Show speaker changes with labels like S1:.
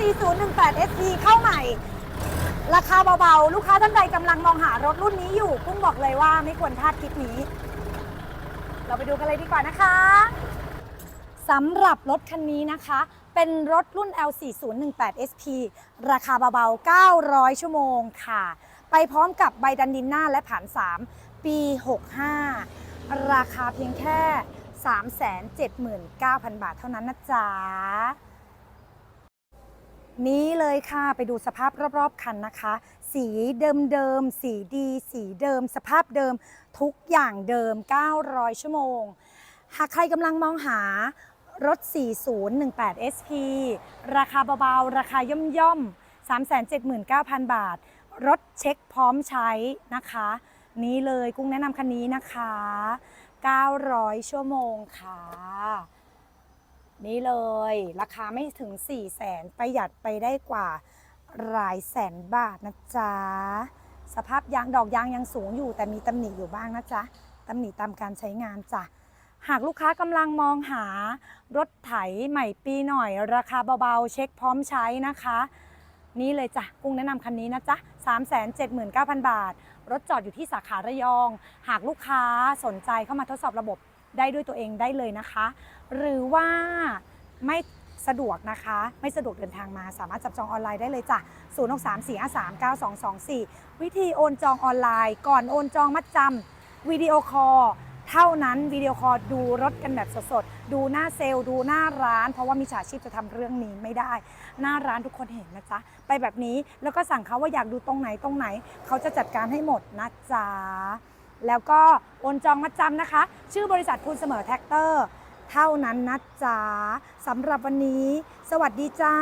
S1: 4018 SP เข้าใหม่ ราคาเบาๆ ลูกค้าท่านใดกำลังมองหารถรุ่นนี้อยู่ กุ้งบอกเลยว่าไม่ควรพลาดคลิปนี้ เราไปดูกันเลยดีกว่านะคะสำหรับรถคันนี้นะคะ เป็นรถรุ่น L4018 SP ราคาเบาๆ 900 ชั่วโมงค่ะ ไปพร้อมกับใบดันดินหน้าและผ่าน 3 ปี 65 ราคาเพียงแค่ 379,000 บาทเท่านั้นนะจ๊ะ นี้เลยค่ะไปดูสภาพรอบๆคันนะคะ สีเดิมๆสีดี สีเดิม สภาพเดิมทุกอย่างเดิม 900 ชั่วโมง หากใครกำลังมองหารถ 4018 SP ราคาเบาๆ ราคาย่อมๆ 379,000 บาท รถเช็คพร้อมใช้นะคะ นี้เลยกุ้งแนะนำคันนี้นะคะ 900 ชั่วโมงค่ะ นี่เลย ราคาไม่ถึง 4 0 0แสนประหยัดไปได้กว่าหลายแสนบาทนะจ๊ะ สภาพยางดอกยางยังสูงอยู่ แต่มีตำหนิอยู่บ้างนะจ๊ะตำหนิตามการใช้งานจ้ะหากลูกค้ากำลังมองหารถไถใหม่ปีหน่อย ราคาเบาๆ เช็คพร้อมใช้นะคะ นี่เลยจ้ะกุ้งแนะนำคันนี้นะจ๊ะ 379,000 บาท รถจอดอยู่ที่สาขาระยอง หากลูกค้าสนใจเข้ามาทดสอบระบบ ได้ด้วยตัวเองได้เลยนะคะ หรือว่าไม่สะดวกนะคะ ไม่สะดวกเดินทางมา สามารถจับจองออนไลน์ได้เลยจ้ะ 0634539224 วิธีโอนจองออนไลน์ ก่อนโอนจองมัดจำวิดีโอคอลเท่านั้นวิดีโอคอลดูรถกันแบบสดๆ ดูหน้าเซลล์ ดูหน้าร้าน เพราะว่ามีฉาชีพจะทำเรื่องนี้ไม่ได้ หน้าร้านทุกคนเห็นนะจ๊ะ ไปแบบนี้แล้วก็สั่งเขาว่าอยากดูตรงไหนตรงไหน เขาจะจัดการให้หมดนะจ๊ะ แล้วก็โอนจองมัดจำนะคะ ชื่อบริษัทคูนเสมอแท็กเตอร์ เท่านั้นนะจ๊ะสำหรับวันนี้ สวัสดีจ้า